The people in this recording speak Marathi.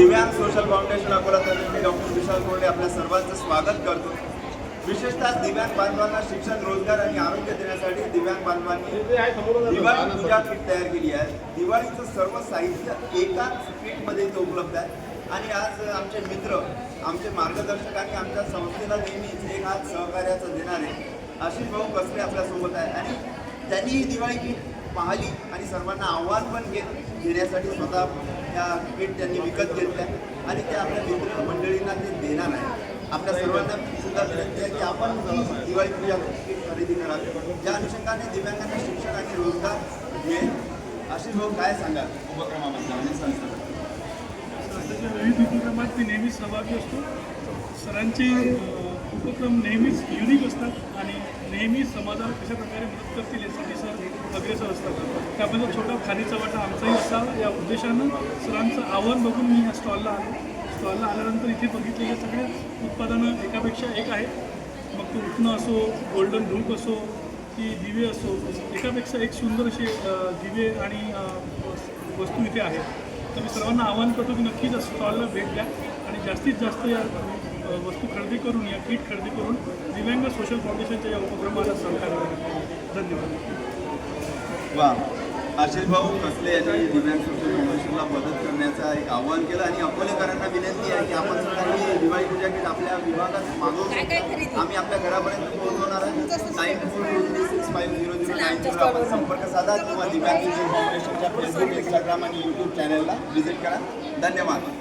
दिव्यांग सोशल फाउंडेशन अकोलातर्फे मी डॉक्टर विशाल कोरडे आपल्या सर्वांचं स्वागत करतो. विशेषतः दिव्यांग बांधवांना शिक्षण रोजगार आणि आरोग्य देण्यासाठी दिव्यांग बांधवांनी दिवाळी पूजा किट तयार केली आहे. दिवाळीचं सर्व साहित्य एकाच किटमध्ये इथं उपलब्ध आहे. आणि आज आमचे मित्र आमचे मार्गदर्शक आणि आमच्या संस्थेला नेहमीच एक आज सहकार्याचं देणारे आशिष भाऊ कसले आपल्यासोबत आहे. आणि त्यांनी ही दिवाळी किट पाहिली आणि सर्वांना आव्हान पण केलं घेण्यासाठी स्वतः त्या किट त्यांनी विकत घेतल्या आणि ते आपल्या मित्र मंडळींना ते देणार आहे आपल्या सर्वांना सुद्धा विनंती आहे की आपण ही दिवाळी पूजा किट खरेदी करावी? ज्या अनुषंगाने दिव्यांगांना शिक्षण आणि रोजगार मिळेल आशिष भाऊ काय सांगाल? उपक्रमाबद्दल आणि संस्थेबद्दल त्याच्या विविध उपक्रमात मी नेहमीच सहभागी असतो. सरांचे उपक्रम नेहमीच युनिक असतात आणि नेहमी समाजाला कशा प्रकारे मदत करतील यासाठी सर अग्रेसर असतात त्यामध्ये छोटा खालीचा वाटा आमचाही असावा या उद्देशानं सरांचं आव्हान बघून मी या स्टॉलला आलो. स्टॉलला आल्यानंतर इथे बघितलेल्या सगळे उत्पादनं एकापेक्षा एक आहेत. मग ते उठणं असो गोल्डन धूप असो की दिवे असो एकापेक्षा एक सुंदर असे दिवे आणि वस्तू इथे आहेत. तर मी सर्वांना आवाहन करतो की नक्कीच स्टॉलला भेट द्या आणि जास्तीत जास्त या वस्तू खरेदी करून या किट खरेदी करून दिव्यांग सोशल फाउंडेशनच्या या उपक्रमाला सहकार्य करा धन्यवाद वा आशिष भाऊ कसले यांनी दिव्यांग सोशल फाउंडेशनला मदत करण्याचं एक आव्हान केलं आणि अकोलेकरांना विनंती आहे की आपण ही दिवाळी पूजा किट आपल्या विभागात मागवू आम्ही आपल्या घरापर्यंत पोहोचवणार आहे. Nine four two three six five zero zero nine zero आपण. संपर्क साधा किंवा दिव्यांग सोशल फाउंडेशनच्या फेसबुक इंस्टाग्राम आणि यूट्यूब चॅनलला व्हिजिट करा. धन्यवाद.